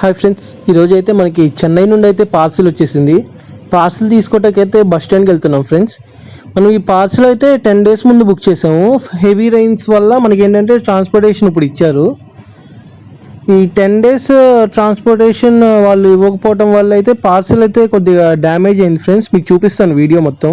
Hi friends ఈరోజు అయితే మనకి చెన్నై నుండి అయితే పార్సిల్ వచ్చేసింది పార్సిల్ తీసుకోవటకైతే బస్ స్టాండ్కి వెళ్తున్నాం ఫ్రెండ్స్. మనం ఈ పార్సిల్ అయితే టెన్ డేస్ ముందు బుక్ చేసాము. హెవీ రైన్స్ వల్ల మనకి ఏంటంటే ట్రాన్స్పోర్టేషన్ ఇప్పుడు ఇచ్చారు. ఈ టెన్ డేస్ ట్రాన్స్పోర్టేషన్ వాళ్ళు ఇవ్వకపోవడం వల్ల అయితే పార్సిల్ అయితే కొద్దిగా డ్యామేజ్ అయింది ఫ్రెండ్స్. మీకు చూపిస్తాను వీడియో మొత్తం.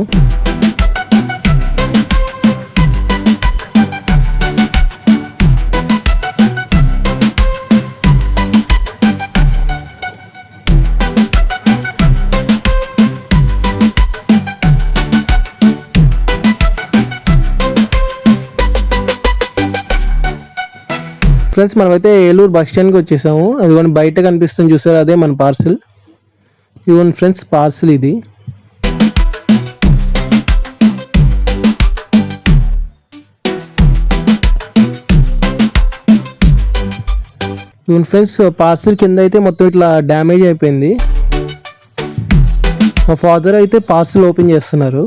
ఫ్రెండ్స్ మనమైతే ఏలూరు బస్ స్టాండ్కి వచ్చేసాము. అదిగోండి బయట కనిపిస్తుంది చూసారు? అదే మన పార్సిల్. ఇదిగోండి ఫ్రెండ్స్ పార్సిల్ ఇది. ఇవన్ ఫ్రెండ్స్ పార్సిల్ కింద అయితే మొత్తం ఇట్లా డ్యామేజ్ అయిపోయింది. మా ఫాదర్ అయితే పార్సిల్ ఓపెన్ చేస్తున్నారు.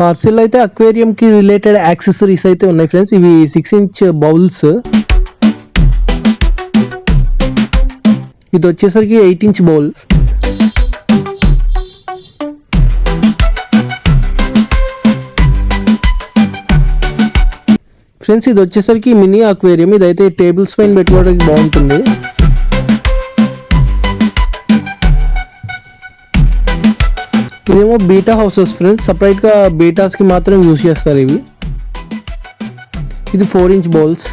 పార్సిల్ అయితే అక్వేరియం కి రిలేటెడ్ యాక్సెసరీస్ అయితే ఉన్నాయి ఫ్రెండ్స్. ఇవి సిక్స్ ఇంచ్ బౌల్స్. ఇది వచ్చేసరికి ఎయిట్ ఇంచ్ బౌల్. ఫ్రెండ్స్ ఇది వచ్చేసరికి మినీ అక్వేరియం. ఇదైతే టేబుల్స్ పైన పెట్టుకోవడానికి బాగుంటుంది. ఇదేమో బీటా హౌసెస్ ఫ్రెండ్స్ సపరేట్గా బీటాస్కి మాత్రం యూస్ చేస్తారు ఇవి. ఇది ఫోర్ ఇంచ్ బౌల్స్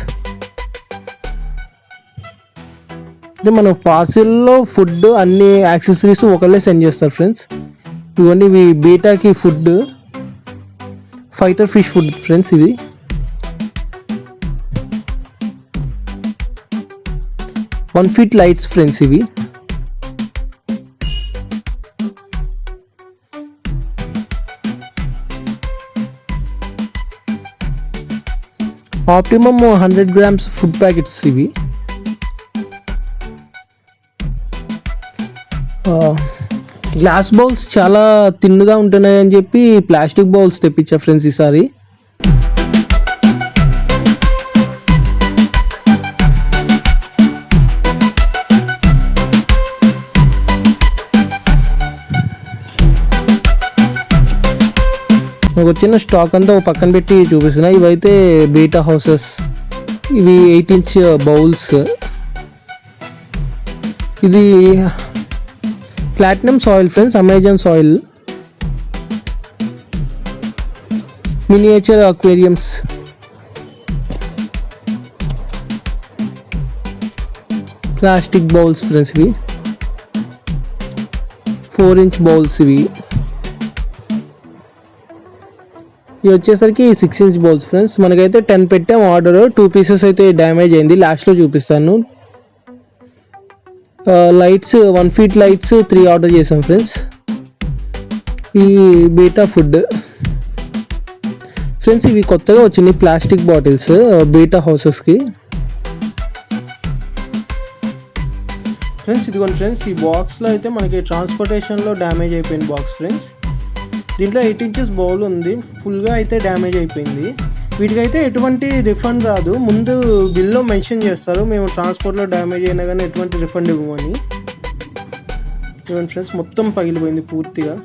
అంటే మనం పార్సిల్లో ఫుడ్ అన్ని యాక్సెసరీస్ ఒకళ్ళే సెండ్ చేస్తారు ఫ్రెండ్స్ ఇవన్నీ ఇవి బీటాకి food fighter fish food friends ఇది. వన్ ఫీట్ లైట్స్ ఫ్రెండ్స్ ఇవి. Optimum hundred grams food packets ఇవి. గ్లాస్ బౌల్స్ చాలా తిన్నుగా ఉంటున్నాయని చెప్పి ప్లాస్టిక్ బౌల్స్ తెప్పించా ఫ్రెండ్స్ ఈసారి. మనకు వచ్చిన స్టాక్ అంతా ఒక పక్కన పెట్టి చూపిస్తున్నా. ఇవైతే బీటా హౌసెస్ ఇవి ఎయిట్ ఇంచ్ బౌల్స్ ఇది platinum soil friends Amazon soil miniature aquariums plastic bowls friends ఇవి. ఫోర్ ఇంచ్ బౌల్స్ ఇవి. ఇవి వచ్చేసరికి సిక్స్ ఇంచ్ బౌల్స్ ఫ్రెండ్స్ మనకైతే టెన్ పెట్టాం ఆర్డర్ టూ పీసెస్ అయితే డ్యామేజ్ అయింది. లాస్ట్లో చూపిస్తాను. Lights one feet lights three order చేసాం ఫ్రెండ్స్ ఈ బీటా ఫుడ్ ఫ్రెండ్స్ ఇవి కొత్తగా వచ్చినాయి ప్లాస్టిక్ బాటిల్స్ బీటా హౌసెస్కి ఫ్రెండ్స్ ఇదిగోండి ఫ్రెండ్స్ ఈ బాక్స్లో అయితే మనకి ట్రాన్స్పోర్టేషన్లో డ్యామేజ్ అయిపోయింది బాక్స్ ఫ్రెండ్స్ దీంట్లో ఎయిట్ ఇంచెస్ బౌల్ ఉంది. ఫుల్గా అయితే డ్యామేజ్ అయిపోయింది. వీటికైతే ఎటువంటి రిఫండ్ రాదు. ముందు బిల్లో మెన్షన్ చేస్తారు. మేము ట్రాన్స్పోర్ట్లో డ్యామేజ్ అయినా కానీ ఎటువంటి రిఫండ్ ఇవ్వమని. ఇవ్వండి ఫ్రెండ్స్ మొత్తం పగిలిపోయింది పూర్తిగా.